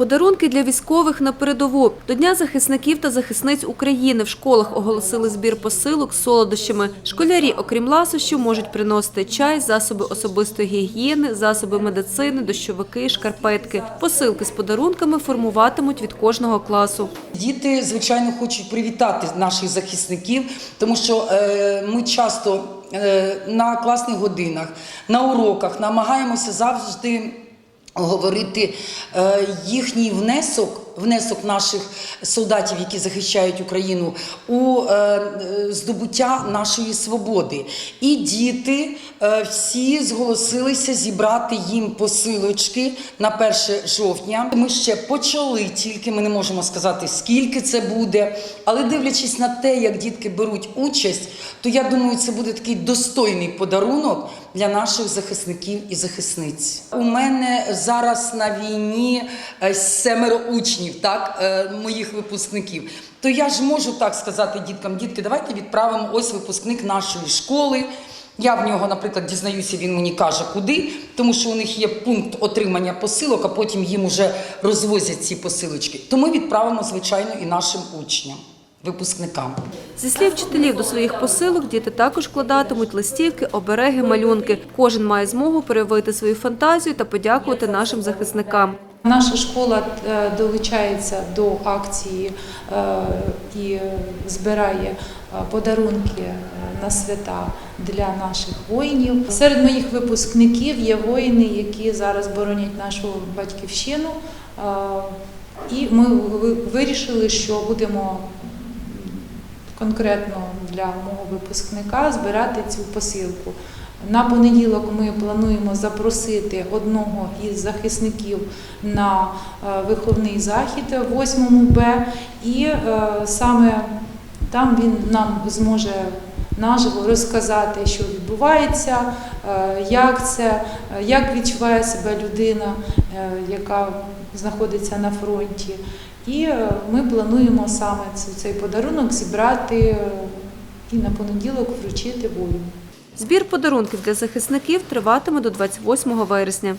Подарунки для військових на передову. До Дня захисників та захисниць України в школах оголосили збір посилок з солодощами. Школярі, окрім ласощів, можуть приносити чай, засоби особистої гігієни, засоби медицини, дощовики, шкарпетки. Посилки з подарунками формуватимуть від кожного класу. Діти, звичайно, хочуть привітати наших захисників, тому що е, ми часто е, на класних годинах, на уроках намагаємося завжди говорити е, їхній внесок, внесок наших солдатів, які захищають Україну, у е, е, здобуття нашої свободи. І діти е, всі зголосилися зібрати їм посилочки на 1 жовтня. Ми ще почали тільки, ми не можемо сказати, скільки це буде. Але дивлячись на те, як дітки беруть участь, то я думаю, це буде такий достойний подарунок для наших захисників і захисниць. У мене зараз на війні семеро учнів, так, е, моїх випускників. То я ж можу так сказати діткам, дітки, давайте відправимо ось випускник нашої школи. Я в нього, наприклад, дізнаюся, він мені каже, куди, тому що у них є пункт отримання посилок, а потім їм уже розвозять ці посилочки. То ми відправимо, звичайно, і нашим учням, випускникам. Зі слів вчителів до своїх посилок діти також вкладатимуть листівки, обереги, малюнки. Кожен має змогу проявити свою фантазію та подякувати нашим захисникам. Наша школа е, долучається до акції е, і збирає е, подарунки на свята для наших воїнів. Серед моїх випускників є воїни, які зараз боронять нашу батьківщину. І ми вирішили, що будемо конкретно для мого випускника збирати цю посилку. На понеділок ми плануємо запросити одного із захисників на е, виховний захід 8 Б, і е, саме там він нам зможе наживо розказати, що відбувається, е, як це, як відчуває себе людина, яка знаходиться на фронті. І ми плануємо саме цей- подарунок зібрати і на понеділок вручити воїну. Збір подарунків для захисників триватиме до 28 вересня.